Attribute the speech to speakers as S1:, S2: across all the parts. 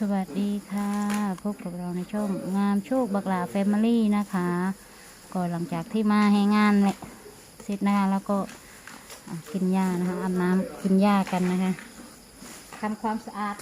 S1: สวัสดีค่ะ พบกับเราในช่องงามโชคบักลาแฟมิลี่นะคะ ก็หลังจากที่มาให้งานเนี่ยเสร็จนะคะแล้วก็กินหญ้านะคะอาบน้ำกินหญ้ากันนะคะทำความสะอาด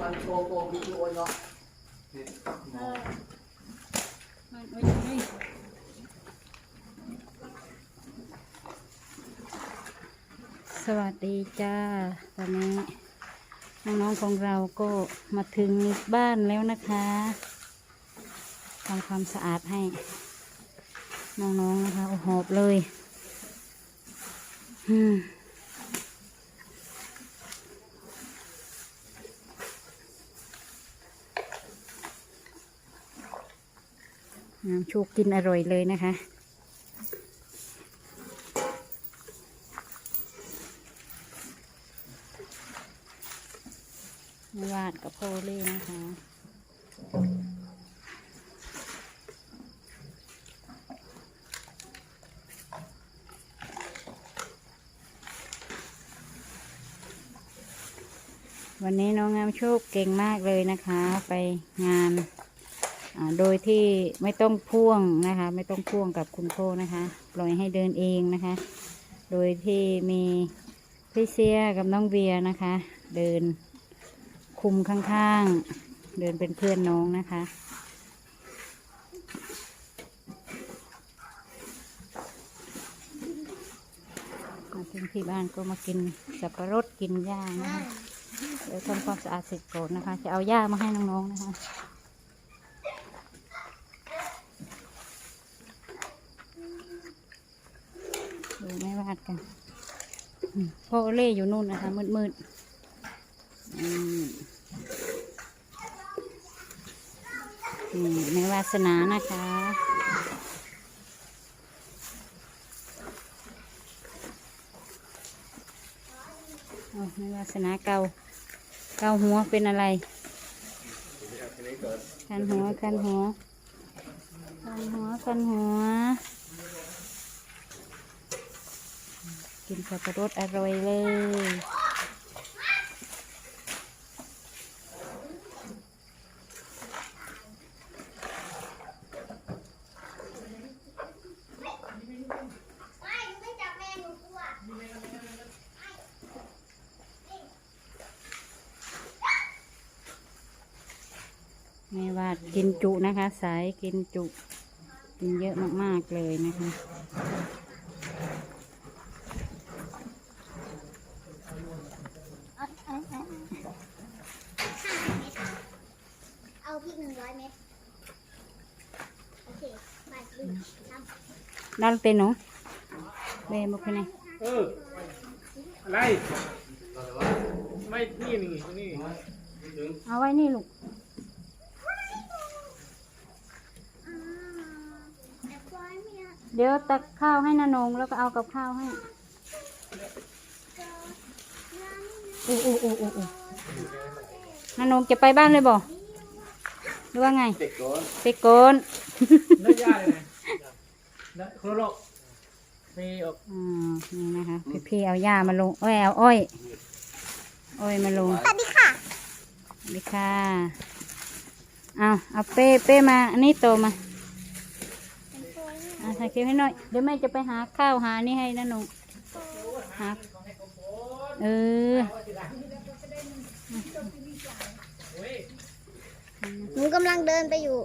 S1: มันโก
S2: โก้คือโอเนาะ
S1: สวัสดีจ้า ตอนนี้ น้องๆของเราก็มาถึงบ้านแล้วนะคะทำความสะอาดให้ น้องๆนะคะโอ้โหอบเลย อืม โชคกินอร่อยเลยนะคะ วาดกับโพลี่นะคะวันนี้น้องงามโชคเก่งมากเลยนะคะ ไปงาน โดยที่ไม่ต้องพ่วงนะคะ ไม่ต้องพ่วงกับคุณพ่อนะคะ ปล่อยให้เดินเองนะคะ โดยที่มีพี่เซียกับน้องเบียร์นะคะ เดินคุมข้างๆ เดินเป็นเพื่อนน้องนะคะมาถึงที่บ้านก็มากินสับปะรดกินหญ้านะคะเดี๋ยวทำความสะอาดเสร็จก่อนนะคะ จะเอาหญ้ามาให้น้องๆนะคะ ดูไม่วาดกันพ่อเล่อยู่นู่นนะคะ มืดๆอืมนี่วาสนานะคะอ๋อไม่วาสนาเกาเกาหัวเป็นอะไรคันหัวคันหัวคันหัวคันหัว กินสับปะรดอร่อยเลยไม่ว่ากินจุนะคะ สายกินจุ กินเยอะมาก ๆ เลยนะคะ
S3: เอา พริกหนึ่งร้อยเม็ดโอเคบาทหนึ่งทำ
S1: ดันเป็นหนูเบมบอกไปไหน
S4: เออ อะไร ไม่นี่นี่นี่
S1: เอาไว้นี่ลูก
S3: อ่าแอปเปิ้ลเนี่ย
S1: เดี๋ยวตักข้าวให้นานงแล้วก็เอากับข้าวให้โอ้โอ้โอ้โอ้โอ้นานงจะไปบ้านเลยบ่ หรือว่าไง
S2: เด็กก่อน
S1: ไปโกน
S4: แล้วยาเลยนะแล้วโคโรมีออก
S1: อ่านี่นะคะพี่ๆเอาหญ้ามาลงเอ้ยเอาอ้อยอ้อยมาลง
S3: สวัสดีค่ะ
S1: สวัสดีค่ะเอาเอาเป้เป้มาอันนี้โตมาอะถ่ายคลิปให้หน่อยเดี๋ยวแม่จะไปหาข้าวหานี่ให้นะหนูหาเออ
S3: หนู กำลังเดินไปอยู่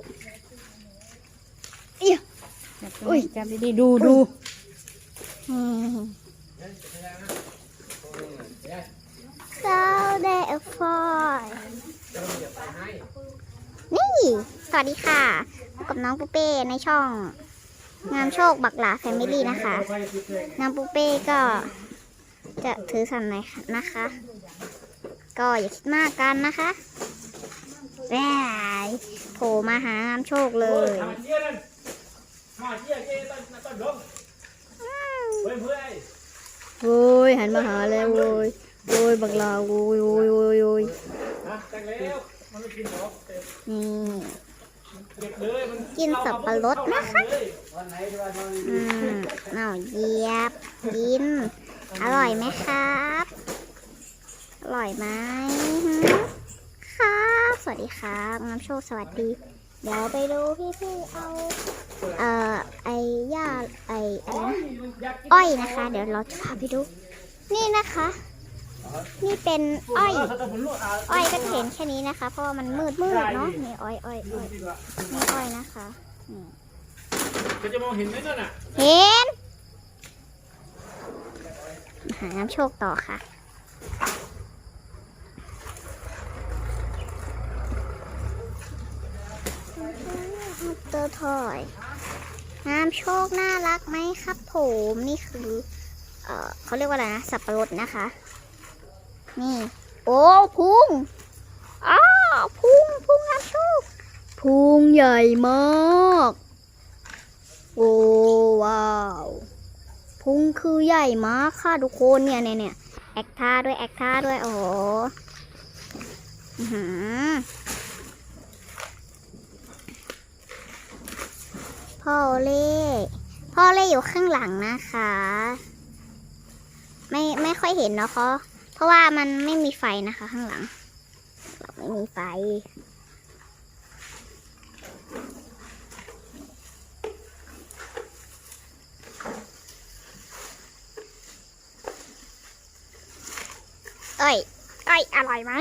S3: เอี๊ย
S1: จับตรงนี้จับดีๆดูดู
S3: อืมเจ้าเดฟฟอยนี่ สวัสดีค่ะพบกับน้องปูเป้ในช่อง งามโชคบักหลาแฟมิลี่นะคะ น้องปูเป้ก็จะถือสันไหนนะคะ ก็อย่าคิดมากกันนะคะ แหม่โผล่มาหางามโชคเลย
S4: มาเชี่ยนั่นมาเชี่ยเจ้ต้นต้นดงเฮ้ยเพื่อน
S3: โว้ยหันมาหาแล้วโว้ยโว้ยบักลาโว้ยโว้ยโว้ยโว้ย
S4: นะแต่งแล้วมันไม่กินหรอก
S3: นี่
S4: เก็บเลยมัน
S3: กินสับปะรดนะคะ
S2: วันไหนที่ว่าตอน
S3: อืมเอาเหยียบกิน อร่อยไหมครับ อร่อยไหมหืมครับสวัส ดีครับน้ำโชคสวัสดี เดี๋ยวไปดูพี่ๆเอาเอ่อไอ้ย่าไอ้อะไรนะอ้อยนะคะ เดี๋ยวเราจะพาไปดู นี่นะคะ นี่เป็นอ้อยอ้อยก็จะเห็นแค่นี้นะคะ เพราะว่ามันมืดมืดๆเนาะนี่อ้อยอ้อยอ้อยนี่อ้อยนะคะนี่
S4: ก็จะมองเห็นไหมนั่นน่ะ
S3: เห็นหาน้ำโชคต่อค่ะ อยน้ำโชคน่ารักไหมครับผมนี่คือเออเขาเรียกว่าอะไรนะ สับปะรดนะคะ นี่ โอ้พุงอ้าพุงพุงน้ำโชคพุงใหญ่มากโอ้ว้าวพุงคือใหญ่มากค่ะทุกคนเนี่ยเนี่ยเนี่ยแอคท่าด้วยแอคท่าด้วยโอหือ พ่อเล่ พ่อเล่อยู่ข้างหลังนะคะ ไม่ไม่ค่อยเห็นเนาะเพราะเพราะว่ามันไม่มีไฟนะคะ ข้างหลัง ไม่มีไฟ เอ้อยอ้ยอร่อยไหม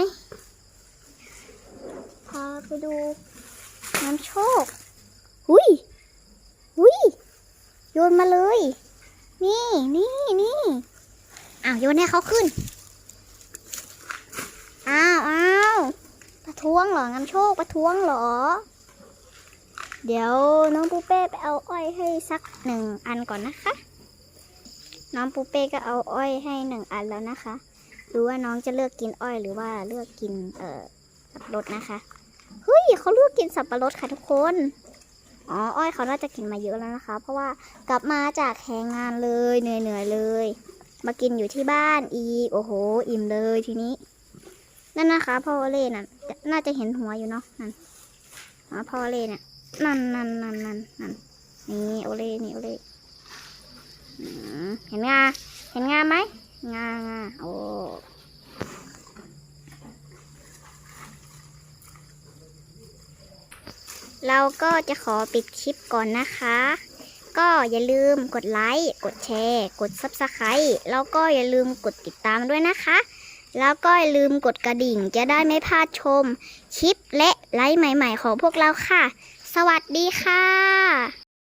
S3: พาไปดูน้ำโชคหุยหุย โยนมาเลย นี่นี่นี่อ้าวโยนให้เขาขึ้น อ้าวอ้าวประท้วงเหรอน้ำโชคประท้วงเหรอ เดี๋ยวน้องปูเป้ไปเอาอ้อยให้สักหนึ่งอันก่อนนะคะ น้องปูเป้ก็เอาอ้อยให้หนึ่งอันแล้วนะคะดูว่าน้องจะเลือกกินอ้อยหรือว่าเลือกกินเอ่อสับปะรดนะคะ เฮ้ยเขาเลือกกินสับปะรดค่ะทุกคน อ๋ออ้อยเขาน่าจะกินมาเยอะแล้วนะคะ เพราะว่ากลับมาจากแข่งงานเลยเหนื่อยๆเลย มากินอยู่ที่บ้านอีโอ้โห อิ่มเลยทีนี้ นั่นนะคะพ่อเล่น่ะน่าจะเห็นหัวอยู่เนาะนั่นหัวพ่อเล่เนี่ยนั่นนั่นนั่นนั่นนั่นนี่โอเล่นี่โอเล่เห็นงาเห็นงาไหมงางาโอ้ เราก็จะขอปิดคลิปก่อนนะคะ ก็อย่าลืมกดไลค์ กดแชร์ กด Subscribe แล้วก็อย่าลืมกดติดตามด้วยนะคะ แล้วก็อย่าลืมกดกระดิ่งจะได้ไม่พลาดชม คลิปและไลฟ์ใหม่ ๆ ของพวกเราค่ะ สวัสดีค่ะ